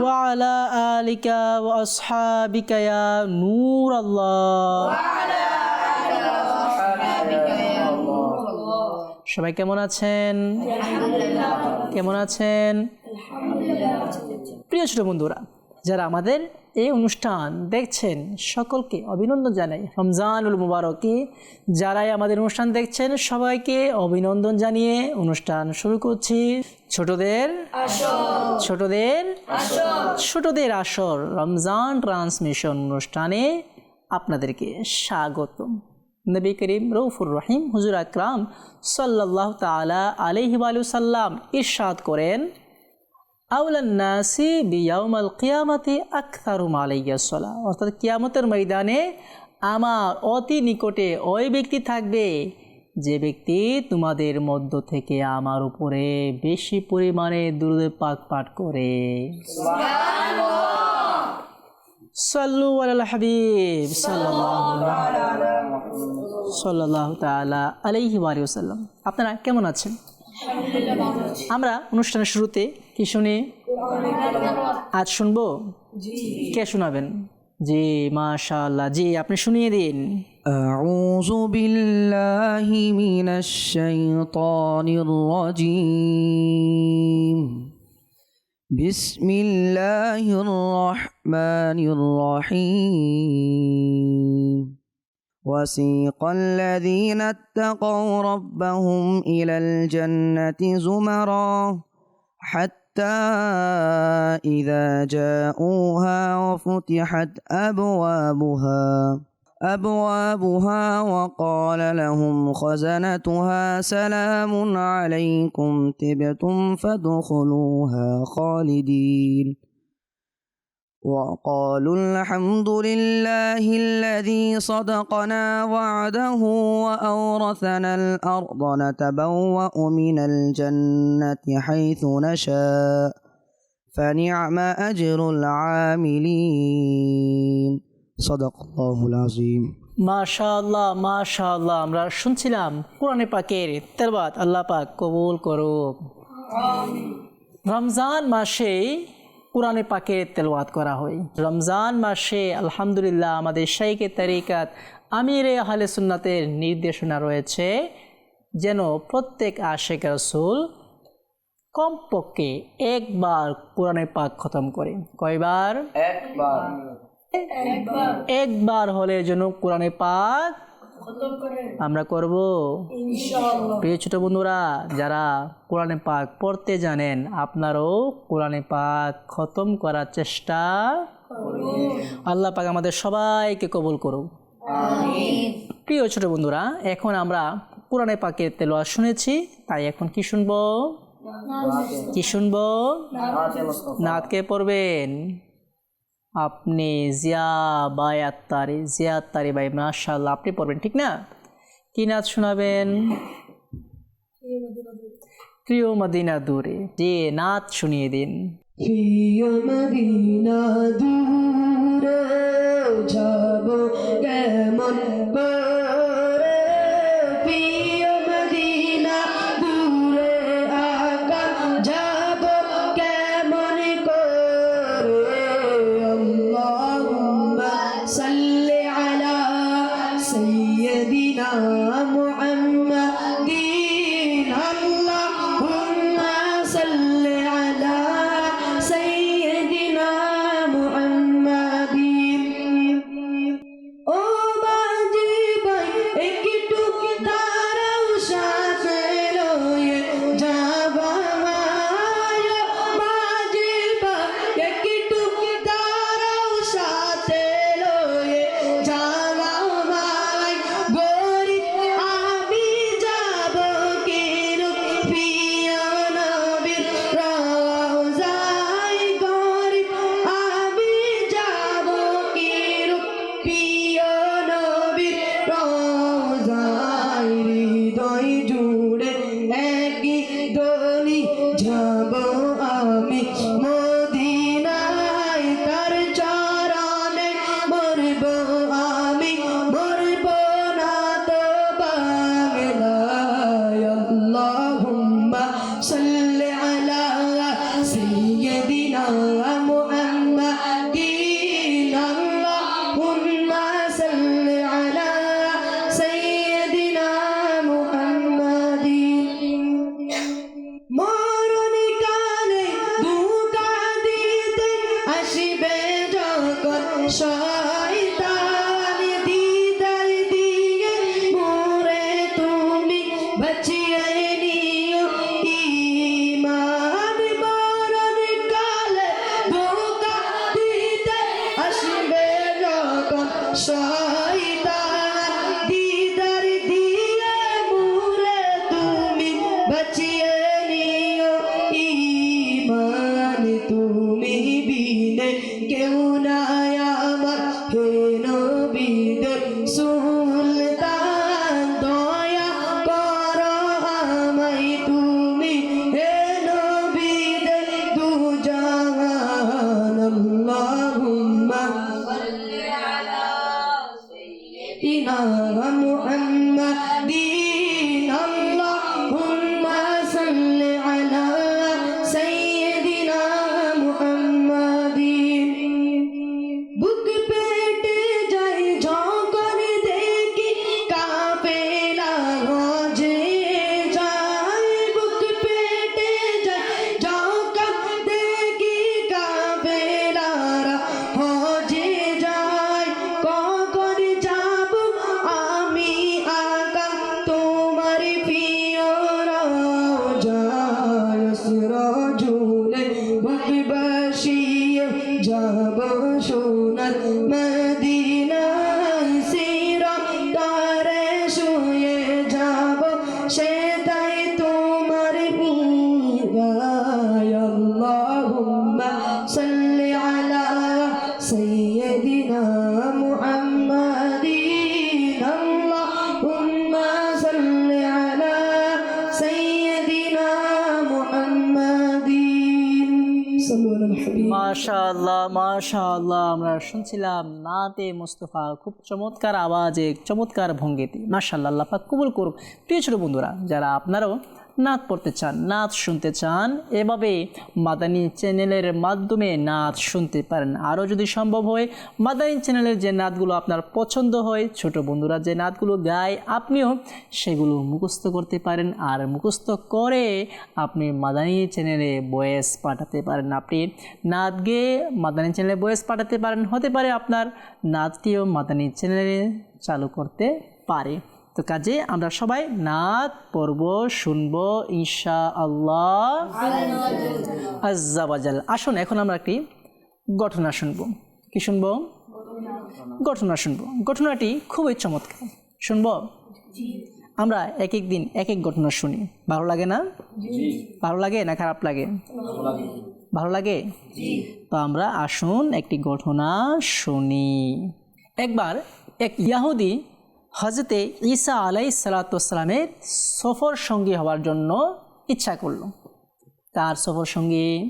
وعلى آلك وأصحابك يا نور الله সবাই কেমন আছেন কেমন আছেন প্রিয় ছোট বন্ধুরা যারা আমাদের এই অনুষ্ঠান দেখছেন সকলকে অভিনন্দন জানাই। রমজানুল মুবারকে যারাই আমাদের অনুষ্ঠান দেখছেন সবাইকে অভিনন্দন জানিয়ে অনুষ্ঠান শুরু করছি। ছোটদের ছোটদের ছোটদের আসর রমজান ট্রান্সমিশন অনুষ্ঠানে আপনাদেরকে স্বাগতম। নবী করিম রৌফুর রহিম হুজুর আকরাম সাল্লাহ তালা আলহি সাল্লাম ইরশাদ করেন। আউলান্নাসি বিয়াউমাল কিয়ামাতি আখতারুম আলাইয়াসলা অর্থাৎ কিয়ামতের ময়দানে আমার অতি নিকটে ওই ব্যক্তি থাকবে যে ব্যক্তি তোমাদের মধ্য থেকে আমার উপরে বেশি পরিমাণে দুরুদে পাক পাঠ করে সাল্লু আল হাবিব সাল্লাহ তালা আলাইহি ওয়াসাল্লাম আপনারা কেমন আছেন? আমরা অনুষ্ঠানের শুরুতে কি শুনি আজ শুনবো কে শোনাবেন জি মাশাআল্লাহ জি আপনি শুনিয়ে দিন أعوذ بالله من الشيطان الرجيم بسم الله الرحمن الرحيم وسيق الذين اتقوا ربهم إلى الجنة زمرا حتى إذا جاءوها وفتحت أبوابها أبوابها وقال لهم خزنتها سلام عليكم تبتم فادخلوها خالدين. وقالوا الحمد لله الذي صدقنا وعده وأورثنا الأرض نتبوأ من الجنة حيث نشاء فنعم أجر العاملين صدق الله العظيم মাশাআল্লাহ মাশাআল্লাহ আমরা শুনছিলাম কোরআনে পাকের তেলবাদ আল্লাহ পাক কবুল করুক রমজান মাসে কোরআনে পাকে তেলওয়াত করা হয়। রমজান মাসে আলহামদুলিল্লাহ আমাদের শাইকে তারিকাত আমির আহলে সুন্নাতের নির্দেশনা রয়েছে যেন প্রত্যেক আশেক রসুল কমপক্ষে একবার কোরআনে পাক খতম করে। কয়বার? একবার হলে যেন কোরআনে পাক আমরা করব। প্রিয় ছোট বন্ধুরা যারা কোরআনে পাক পড়তে জানেন আপনারও কোরআনে পাক খতম করার চেষ্টা আল্লাহ পাক আমাদের সবাইকে কবুল করুক। প্রিয় ছোট বন্ধুরা এখন আমরা কোরআনে পাকের তেলোয়া শুনেছি তাই এখন কি শুনব? কি শুনব? নাতকে পড়বেন? আপনি জিয়া বাই আত্মারি, জিয়া আত্মারি বাই মাশাল্লাহ আপনি পড়বেন, ঠিক না? কি নাচ শোনাবেন? প্রিয় মদিনা দূরে, যে নাচ শুনিয়ে দিন। প্রিয় মদিনা দূরে যাব কেমন মাশাআল্লাহ, আমরা শুনছিলাম নাতে মুস্তফা, খুব চমৎকার আওয়াজে, চমৎকার ভঙ্গিতে। মাশাআল্লাহ, আল্লাহ পাক কবুল করুক। প্রিয় ছোটো বন্ধুরা, যারা আপনারাও নাচ পড়তে চান নাচ শুনতে চান, এভাবে মাদানী চ্যানেলের মাধ্যমে নাচ শুনতে পারেন। আরও যদি সম্ভব হয়, মাদানী চ্যানেলের যে নাচগুলো আপনার পছন্দ হয়, ছোট বন্ধুরা যে নাচগুলো গায়, আপনিও সেগুলো মুখস্থ করতে পারেন। আর মুখস্থ করে আপনি মাদানী চ্যানেলে বয়েস পাঠাতে পারেন। আপনি নাচ গেয়ে মাদানী চ্যানেলে বয়েস পাঠাতে পারেন। হতে পারে আপনার নাচটিও মাদানী চ্যানেলে চালু করতে পারে। তো কাজে আমরা সবাই নাচ, পড়ব, শুনব ইনশা আল্লাহ আজ্জাবাজাল। আসুন, এখন আমরা একটি ঘটনা শুনব। কি শুনব? ঘটনা শুনব। ঘটনাটি খুবই চমৎকার। শুনব? আমরা এক এক দিন এক এক ঘটনা শুনি। ভালো লাগে না? ভালো লাগে না খারাপ লাগে? ভালো লাগে? তো আমরা আসুন একটি ঘটনা শুনি। একবার এক ইয়াহুদি হজরতে ঈসা আলাই সালাতামের সফর সঙ্গী হওয়ার জন্য ইচ্ছা করল। তার সফর সঙ্গী?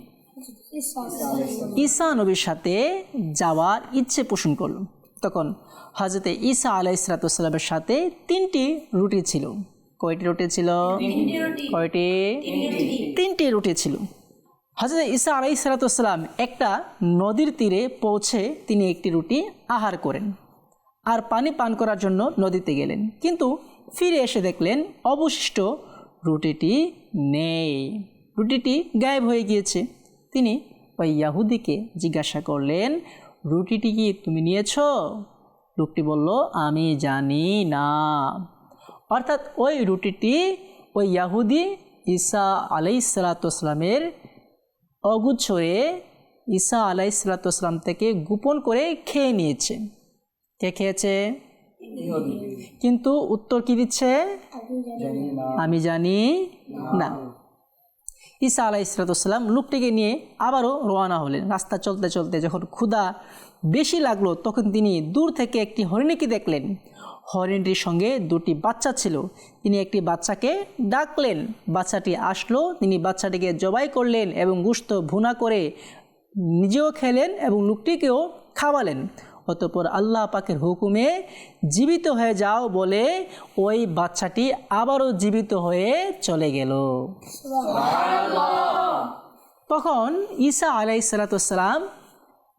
ঈসা নবীর সাথে যাওয়ার ইচ্ছে পোষণ করল। তখন হজরতে ঈসা আলাই সালাতামের সাথে তিনটি রুটি ছিল। কয়টি রুটি ছিল? কয়টি? তিনটি রুটি ছিল। হজরত ঈসা আলাই সালাতাম একটা নদীর তীরে পৌঁছে তিনি একটি রুটি আহার করেন। আর পানি পান করার জন্য নদীতে গেলেন। কিন্তু ফিরে এসে দেখলেন অবশিষ্ট রুটিটি নেই। রুটিটি গায়েব হয়ে গিয়েছে। তিনি ওই ইয়াহুদিকে জিজ্ঞাসা করলেন, রুটিটি কি তুমি নিয়েছ? লোকটি বলল, আমি জানি না। অর্থাৎ ওই রুটিটি ওই ইয়াহুদি ঈসা আলাই সালাতামের অগুচ্ছয়ে ঈসা আলাই সালাতাম থেকে গোপন করে খেয়ে নিয়েছে। কে খেয়েছে? কিন্তু উত্তর কি দিচ্ছে? আমি জানি না। ঈসা আলাহ ইসরাতাম লোকটিকে নিয়ে আবারও রওনা হলেন। রাস্তা চলতে চলতে যখন ক্ষুধা বেশি লাগল, তখন তিনি দূর থেকে একটি হরিণীকে দেখলেন। হরিণটির সঙ্গে দুটি বাচ্চা ছিল। তিনি একটি বাচ্চাকে ডাকলেন। বাচ্চাটি আসলো, তিনি বাচ্চাটিকে জবাই করলেন এবং গুস্ত ভুনা করে নিজেও খেলেন এবং লোকটিকেও খাওয়ালেন। অতপর আল্লাহ পাকের হুকুমে জীবিত হয়ে যাও বলে ওই বাচ্চাটি আবারও জীবিত হয়ে চলে গেল। তখন ঈসা আলাই সালাতাম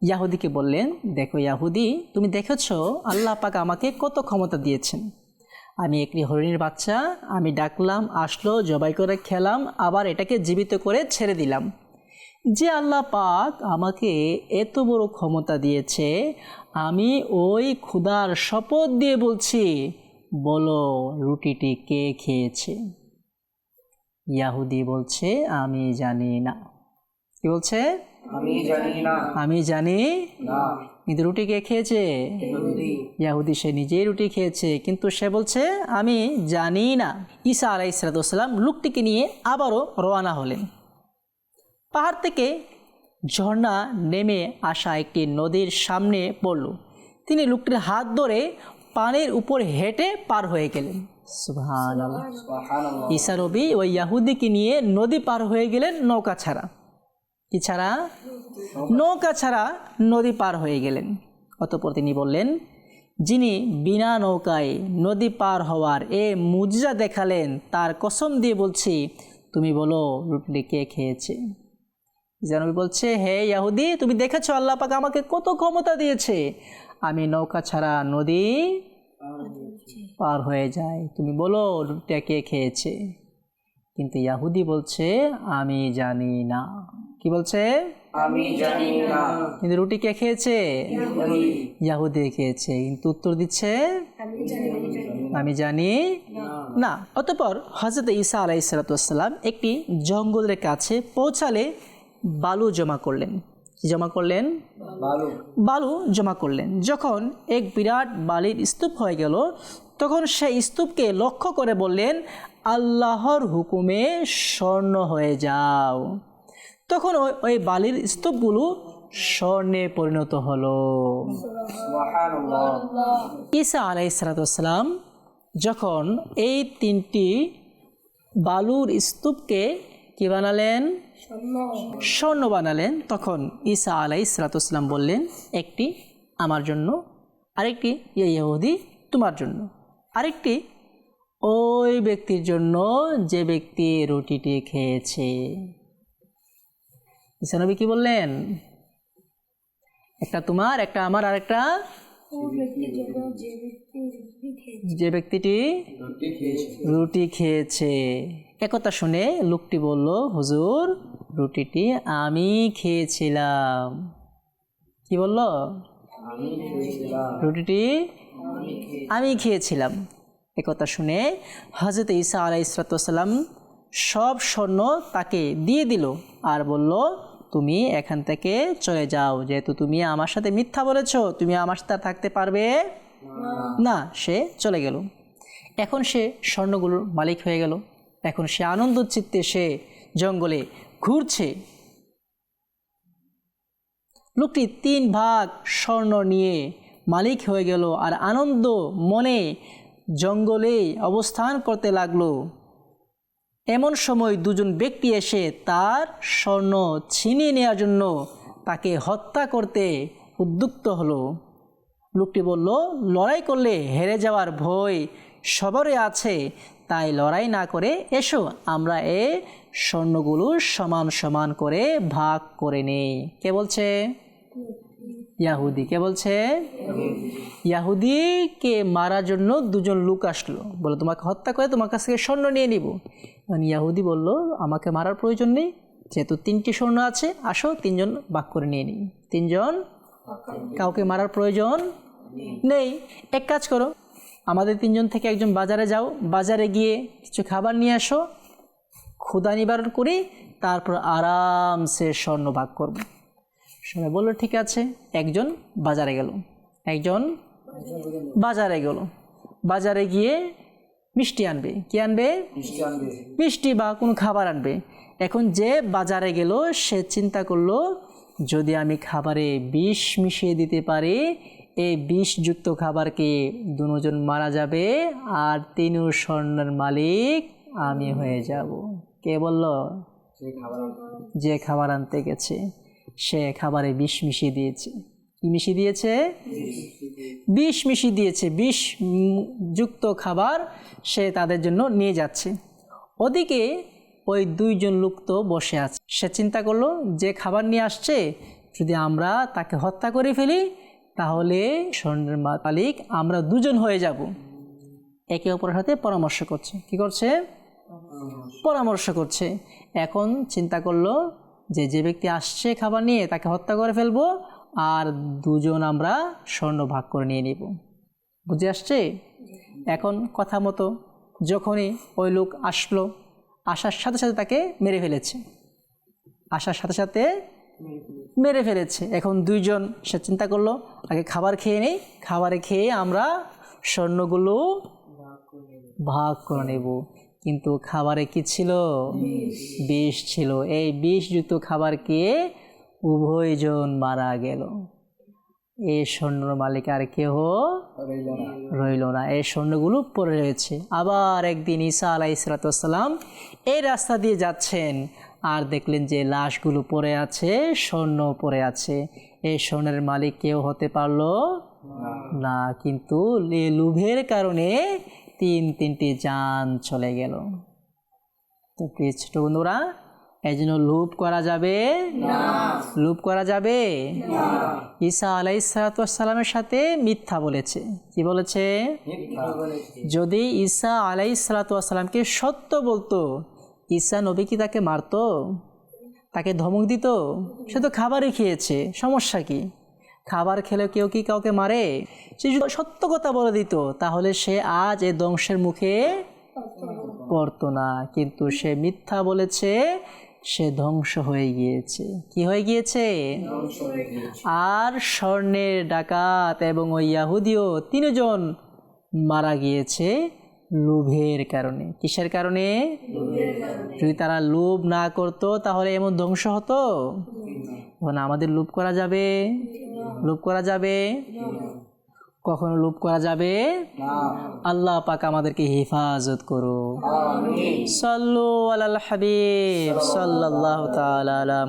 ইয়াহুদিকে বললেন দেখো ইয়াহুদি তুমি দেখেছ আল্লাহ পাক আমাকে কত ক্ষমতা দিয়েছেন। আমি একটি হরিণের বাচ্চা আমি ডাকলাম আসলো জবাই করে খেলাম আবার এটাকে জীবিত করে ছেড়ে দিলাম। যে আল্লাহ পাক আমাকে এত বড় ক্ষমতা দিয়েছে আমি ওই ক্ষুধার শপথ দিয়ে বলছি বলো রুটিটি কে খেয়েছে? ইয়াহুদি বলছে আমি জানি না। কি বলছে? আমি জানি না। আমি জানি না। কিন্তু রুটি কে খেয়েছে? ইয়াহুদি। সে নিজেই রুটি খেয়েছে কিন্তু সে বলছে আমি জানি না। ঈসা আলাই সালাতাম লোকটিকে নিয়ে আবারও রওনা হলেন। পাহাড় থেকে ঝর্ণা নেমে আসা একটি নদীর সামনে পড়ল। তিনি লোকটির হাত ধরে পানির উপর হেঁটে পার হয়ে গেলেন। ঈসা নবী ওই ইয়াহুদিকে নিয়ে নদী পার হয়ে গেলেন নৌকা ছাড়া। কি ছাড়া নৌকা ছাড়া নদী পার হয়ে গেলেন। অতপর তিনি বললেন যিনি বিনা নৌকায় নদী পার হওয়ার এ মুজা দেখালেন তার কসম দিয়ে বলছি তুমি বলো রুটি কে খেয়েছে? জানবি বলছে হে ইয়াহুদি তুমি দেখেছ আল্লাহ পাক আমাকে কত ক্ষমতা দিয়েছে? আমি নৌকা ছাড়া নদী পার হয়ে যায় তুমি বলো রুটিটা কে খেয়েছে? কিন্তু ইয়াহুদি বলছে আমি জানি না। কি বলছে? আমি জানি না। কিন্তু রুটি কে খেয়েছে? ইয়াহুদি। খেয়েছে। কিন্তু উত্তর দিচ্ছে আমি জানি না। অতপর হজরত ঈসা আলাই সালাতাম একটি জঙ্গলের কাছে পৌঁছালে বালু জমা করলেন। জমা করলেন? বালু। জমা করলেন। যখন এক বিরাট বালির স্তূপ হয়ে গেল তখন সেই স্তূপকে লক্ষ্য করে বললেন আল্লাহর হুকুমে স্বর্ণ হয়ে যাও। তখন ওই ওই বালির স্তূপগুলো স্বর্ণে পরিণত হলো। ঈসা আলাইসালাম যখন এই তিনটি বালুর স্তূপকে কি বানালেন? স্বর্ণ। বানালেন। তখন ঈসা আলাই সালাতাম বললেন একটি আমার জন্য আরেকটি ইয়ে ইহুদি তোমার জন্য। আরেকটি ওই ব্যক্তির জন্য যে ব্যক্তি রুটিটি খেয়েছে। ঈসা নবী কি বললেন? একটা তোমার একটা আমার আরেকটা যে ব্যক্তিটি রুটি খেয়েছে। রুটি খেয়েছে। একথা শুনে লোকটি বলল হুজুর রুটিটি আমি খেয়েছিলাম। কি বলল? রুটিটি আমি খেয়েছিলাম। একথা শুনে হজরত ঈসা আলাই ইসরাতাম সব স্বর্ণ তাকে দিয়ে দিল আর বলল তুমি এখান থেকে চলে যাও। যেহেতু তুমি আমার সাথে মিথ্যা বলেছ, তুমি আমার সাথে থাকতে পারবে? না, সে চলে গেল। এখন সে স্বর্ণগুলোর মালিক হয়ে গেল। এখন সে আনন্দ চিত্তে সে জঙ্গলে ঘুরছে। লোকটি তিন ভাগ স্বর্ণ নিয়ে মালিক হয়ে গেল আর আনন্দ মনে জঙ্গলে অবস্থান করতে লাগল। এমন সময় দুজন ব্যক্তি এসে তার স্বর্ণ ছিনিয়ে নেওয়ার জন্য তাকে হত্যা করতে উদ্যুক্ত হলো। লোকটি বলল, লড়াই করলে হেরে যাওয়ার ভয় সবারই আছে, তাই লড়াই না করে এসো, আমরা এ স্বর্ণগুলো সমান সমান করে ভাগ করে নেই। কে বলছে? ইয়াহুদি। কে বলছে? ইয়াহুদিকে মারার জন্য দুজন লোক আসলো। বলে, তোমাকে হত্যা করে তোমার কাছ থেকে স্বর্ণ নিয়ে নিব। মানে ইয়াহুদি বলল, আমাকে মারার প্রয়োজন নেই, যেহেতু তিনটি স্বর্ণ আছে, আসো, তিনজন ভাগ করে নিয়ে নিই। তিনজন? কাউকে মারার প্রয়োজন নেই। এক কাজ করো, আমাদের তিনজন থেকে একজন বাজারে যাও। বাজারে গিয়ে কিছু খাবার নিয়ে আসো, ক্ষুধা নিবারণ করি, তারপর আরামসে স্বর্ণ ভাগ করব। সবাই বলল ঠিক আছে। একজন বাজারে গেল। একজন বাজারে গেল। বাজারে গিয়ে মিষ্টি আনবে। কি আনবে? মিষ্টি মিষ্টি বা কোনো খাবার আনবে। এখন যে বাজারে গেল সে চিন্তা করল যদি আমি খাবারে বিষ মিশিয়ে দিতে পারি এই বিষযুক্ত খাবারকে দুজন মারা যাবে আর তিনু স্বর্ণের মালিক আমি হয়ে যাব? কে বলল? যে খাবার আনতে গেছে। সে খাবারে বিষ মিশিয়ে দিয়েছে। কি মিশিয়ে দিয়েছে? বিষ মিশিয়ে দিয়েছে। বিষ যুক্ত খাবার সে তাদের জন্য নিয়ে যাচ্ছে। ওদিকে ওই দুইজন লোক তো বসে আছে। সে চিন্তা করল যে খাবার নিয়ে আসছে যদি আমরা তাকে হত্যা করে ফেলি তাহলে স্বর্ণের মালিক আমরা দুজন হয়ে যাব। একে অপরের সাথে পরামর্শ করছে। কি করছে? পরামর্শ। করছে। এখন চিন্তা করল যে যে ব্যক্তি আসছে খাবার নিয়ে তাকে হত্যা করে ফেলব আর দুজন আমরা স্বর্ণ ভাগ করে নিয়ে নিব। বুঝে আসছে? এখন কথা মতো যখনই ওই লোক আসলো, আসার সাথে সাথে তাকে মেরে ফেলেছে। আসার সাথে সাথে মেরে ফেলেছে। এখন দুইজন সে চিন্তা করল আগে খাবার খেয়ে নেই, খাবারে খেয়ে আমরা স্বর্ণগুলো ভাগ করে নেব। কিন্তু খাবারে কি ছিল? বিষ। ছিল। এই বিষযুক্ত খাবার খেয়ে উভয়জন মারা গেল। এই স্বর্ণর মালিক আর কেহ? রইল না। এই স্বর্ণগুলো পড়ে রয়েছে। আবার একদিন ঈসা আলাই ইসরাতাম এই রাস্তা দিয়ে যাচ্ছেন আর দেখলেন যে লাশগুলো পড়ে আছে স্বর্ণ পড়ে আছে। এই স্বর্ণের মালিক কেউ হতে পারল না। কিন্তু লোভের কারণে তিন তিনটি যান চলে গেল। তো প্লিজ ছোট বন্ধুরা এই জন্য লোভ করা যাবে? লোভ করা যাবে? ঈসা আলাই সালাতামের সাথে মিথ্যা বলেছে। কি বলেছে? যদি ঈসা আলাই সালাতামকে সত্য বলতো ঈসা নবী কি তাকে মারতো? তাকে ধমক দিত? সে তো খাবারই খেয়েছে সমস্যা কি? খাবার খেলে কেউ কি কাউকে মারে? সে যদি সত্য কথা বলে দিত, তাহলে সে আজ এ ধ্বংসের মুখে পড়তো না। কিন্তু সে মিথ্যা বলেছে, সে ধ্বংস হয়ে গিয়েছে। কি হয়ে গিয়েছে? আর স্বর্ণের ডাকাত এবং ওই ইয়াহুদিও তিনজন মারা গিয়েছে লোভের কারণে। কিসের কারণে? যদি তারা লোভ না করতো, তাহলে এমন ধ্বংস হতো? এখন আমাদের লোভ করা যাবে? লোভ করা যাবে? কখনো লোভ করা যাবে? আল্লাহ পাক আমাদেরকে হেফাজত করো। সাল্লু আলাল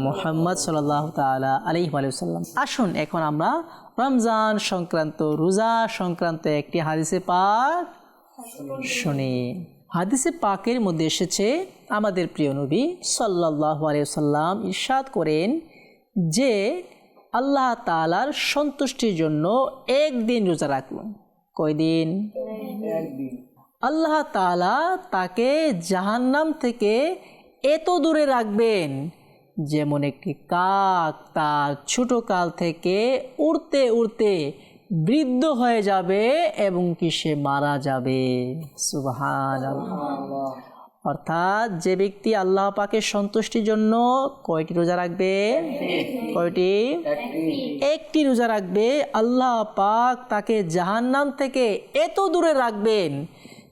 মুহাম্মদ আসুন, এখন আমরা রমজান সংক্রান্ত, রোজা সংক্রান্ত একটি হাদিসে পাক শুনি। হাদিসে পাকের মধ্যে এসেছে, আমাদের প্রিয় নবী সাল্লাল্লাহু আলাইহি সাল্লাম ইরশাদ করেন যে আল্লাহ তালার সন্তুষ্টির জন্য একদিন রোজা রাখুন কয়দিন? আল্লাহ তাআলা তাকে জাহান্নাম থেকে এত দূরে রাখবেন যেমন একটি কাক তার ছোট কাল থেকে উড়তে উড়তে বৃদ্ধ হয়ে যাবে এবং কি সে মারা যাবে। আল্লাহ অর্থাৎ যে ব্যক্তি আল্লাহ পাকের সন্তুষ্টির জন্য কয়টি রোজা রাখবে? কয়টি? একটি রোজা রাখবে। আল্লাহ পাক তাকে জাহান্নাম থেকে এত দূরে রাখবেন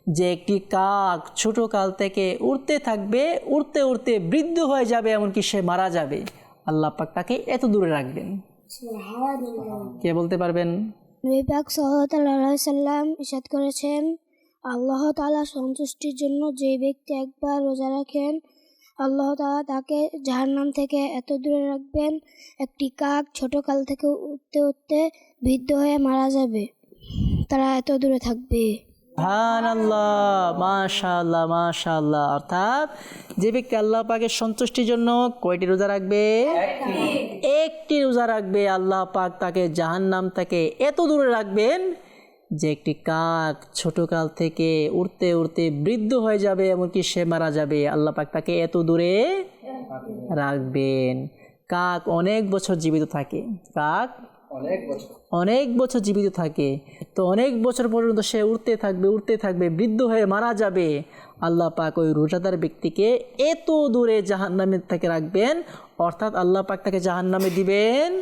যে একটি কাক ছোট কাল থেকে উড়তে থাকবে উড়তে উড়তে বৃদ্ধ হয়ে যাবে এমনকি সে মারা যাবে। আল্লাহ পাক তাকে এত দূরে রাখবেন। কে বলতে পারবেন? নবী পাক সাল্লাম ইসাদ করেছেন আল্লাহ তাআলা সন্তুষ্টির জন্য যে ব্যক্তি একবার রোজা রাখেন আল্লাহ তালা তাকে জাহান্নাম থেকে এত দূরে রাখবেন একটি কাক ছোট কাল থেকে উঠতে উঠতে বৃদ্ধ হয়ে মারা যাবে। তারা এত দূরে থাকবে। হান আল্লাহ মাশাল্লাহ মাশাল্লাহ অর্থাৎ যে ব্যক্তি আল্লাহ পাকের সন্তুষ্টির জন্য কয়টি রোজা রাখবে? একটি রোজা রাখবে। আল্লাহ পাক তাকে জাহান্নাম থেকে এত দূরে রাখবেন যে একটি কাক ছোট কাল থেকে উড়তে উড়তে বৃদ্ধ হয়ে যাবে এমনকি সে মারা যাবে। আল্লাহ পাক তাকে এত দূরে রাখবেন। কাক অনেক বছর জীবিত থাকে। কাক অনেক বছর। অনেক বছর জীবিত থাকে। তো অনেক বছর পর্যন্ত সে উঠতে থাকবে উঠতে থাকবে বৃদ্ধ হয়ে মারা যাবে। আল্লাহ পাক ওই রোজাদার ব্যক্তিকে এত দূরে জাহান্নামের থেকে রাখবেন। অর্থাৎ আল্লাহ পাক তাকে জাহান্নামে দিবেন।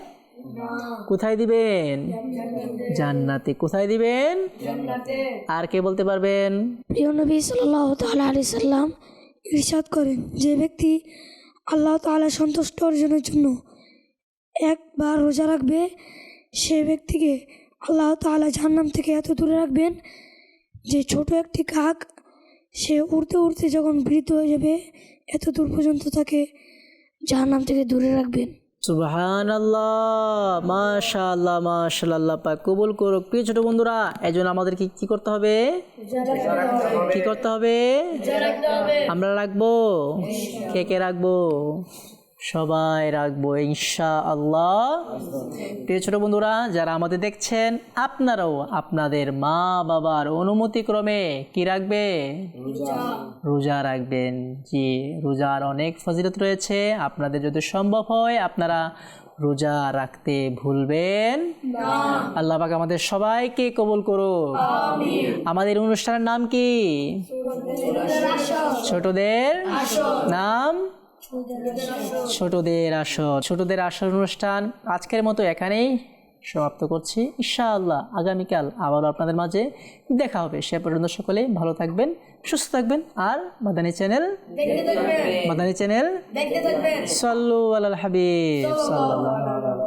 কোথায় দিবেন? জান্নাতে। কোথায় দিবেন? আর কে বলতে পারবেন? প্রিয় নবী সাল্লাহ তাল্লাহ আলি সাল্লাম ইরশাদ করেন যে ব্যক্তি আল্লাহ তাআলা সন্তুষ্ট অর্জনের জন্য একবার রোজা রাখবে সে ব্যক্তিকে আল্লাহ তাআলা জাহান্নাম থেকে এত দূরে রাখবেন যে ছোট একটি কাক সে উড়তে উড়তে যখন বৃদ্ধ হয়ে যাবে এত দূর পর্যন্ত তাকে জাহান্নাম থেকে দূরে রাখবেন। সুবহান আল্লাহ মাশা আল্লাহ মাশাল্লাহ পাক কবুল করুক। প্রিয় ছোট বন্ধুরা এই জন্য আমাদের কি কি করতে হবে? কি করতে হবে। আমরা রাখব? কে কে রাখব? সবাই রাখব ইনশা আল্লাহ প্রিয় ছোট বন্ধুরা যারা আমাদের দেখছেন আপনারাও আপনাদের মা বাবার অনুমতিক্রমে কি রাখবে? রোজা। রাখবেন। জি রোজার অনেক ফজিলত রয়েছে। আপনাদের যদি সম্ভব হয় আপনারা রোজা রাখতে ভুলবেন। আল্লাহ পাক আমাদের সবাইকে কবুল করুক। আমাদের অনুষ্ঠানের নাম কি? ছোটদের নাম? ছোটদের আসর। ছোটদের আসর। অনুষ্ঠান আজকের মতো এখানেই সমাপ্ত করছি। ইনশাআল্লাহ আগামীকাল আবারও আপনাদের মাঝে দেখা হবে। সে পর্যন্ত সকলে ভালো থাকবেন সুস্থ থাকবেন আর মাদানী চ্যানেল মাদানী চ্যানেল সাল্লু আল্লাহ হাবিব আলাইহি